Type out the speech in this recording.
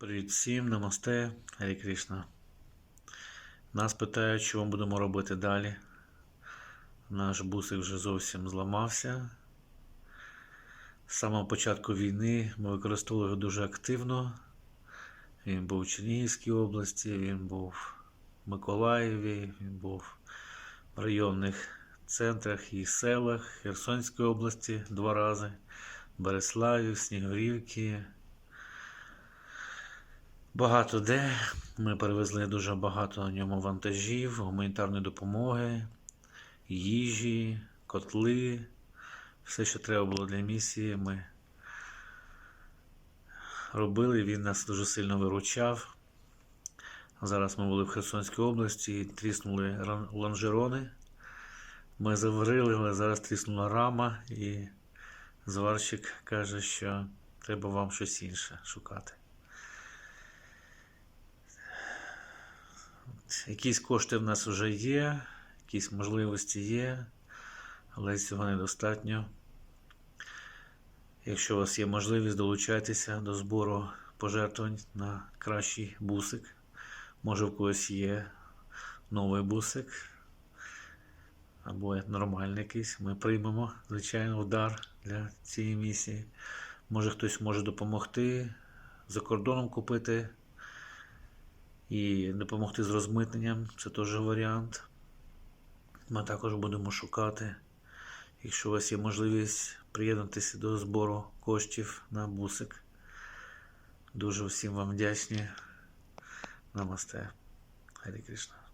Привіт всім, намасте, Гарі Кришна. Нас питають, що ми будемо робити далі. Наш бусик вже зовсім зламався. З самого початку війни ми використовували його дуже активно. Він був у Чернігівській області, він був в Миколаєві, він був в районних центрах і селах Херсонської області два рази, Береславі, Снігурівки. Багато де. Ми перевезли дуже багато на ньому вантажів, гуманітарної допомоги, їжі, котли. Все, що треба було для місії, ми робили. Він нас дуже сильно виручав. Зараз ми були в Херсонській області, тріснули лонжерони. Ми заварили, але зараз тріснула рама, і зварщик каже, що треба вам щось інше шукати. Якісь кошти в нас вже є, якісь можливості є, але цього недостатньо. Якщо у вас є можливість, долучайтеся до збору пожертвувань на кращий бусик. Може, в когось є новий бусик або нормальний якийсь. Ми приймемо, звичайно, удар для цієї місії. Може, хтось може допомогти за кордоном купити і допомогти з розмитненням, це теж варіант. Ми також будемо шукати. Якщо у вас є можливість приєднатися до збору коштів на бусик. Дуже всім вам вдячні. Намасте. Харі Кришна.